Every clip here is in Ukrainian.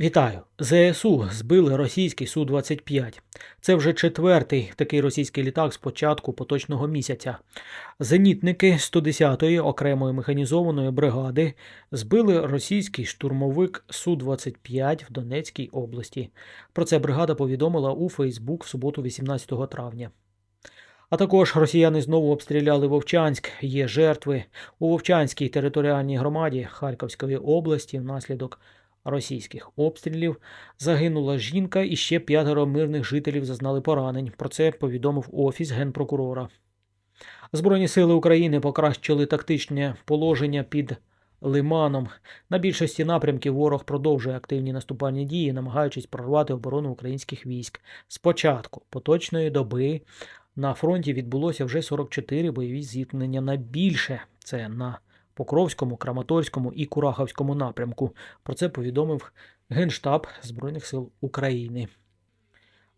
Вітаю! ЗСУ збили російський Су-25. Це вже четвертий такий російський літак з початку поточного місяця. Зенітники 110-ї окремої механізованої бригади збили російський штурмовик Су-25 в Донецькій області. Про це бригада повідомила у Фейсбук в суботу 18 травня. А також росіяни знову обстріляли Вовчанськ. Є жертви у Вовчанській територіальній громаді Харківської області внаслідок російських обстрілів загинула жінка і ще п'ятеро мирних жителів зазнали поранень. Про це повідомив офіс генпрокурора. Збройні сили України покращили тактичне положення під Лиманом. На більшості напрямків ворог продовжує активні наступальні дії, намагаючись прорвати оборону українських військ. Спочатку поточної доби на фронті відбулося вже 44 бойові зіткнення на більше. Це на Покровському, Краматорському і Курахівському напрямку. Про це повідомив Генштаб Збройних сил України.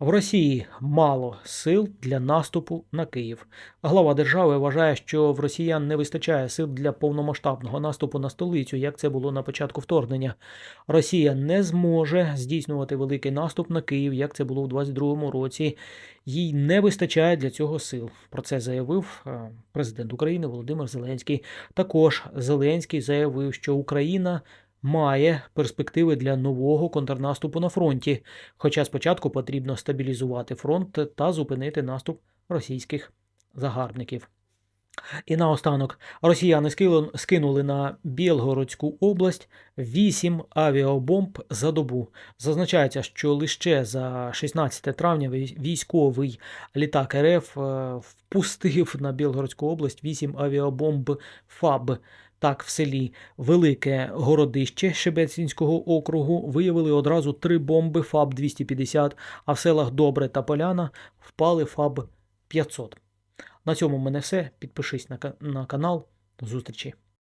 В Росії мало сил для наступу на Київ. Глава держави вважає, що в росіян не вистачає сил для повномасштабного наступу на столицю, як це було на початку вторгнення. Росія не зможе здійснювати великий наступ на Київ, як це було у 22-му році. Їй не вистачає для цього сил. Про це заявив е, президент України Володимир Зеленський. Також Зеленський заявив, що Україна має перспективи для нового контрнаступу на фронті. Хоча спочатку потрібно стабілізувати фронт та зупинити наступ російських загарбників. І наостанок росіяни скинули на Білгородську область 8 авіабомб за добу. Зазначається, що лише за 16 травня військовий літак РФ е, впустив на Білгородську область 8 авіабомб ФАБ. Так, в селі Велике Городище Шебецінського округу виявили одразу три бомби ФАБ-250, а в селах Добре та Поляна впали ФАБ-500. На цьому в мене все. Підпишись на, ка- на канал. До зустрічі!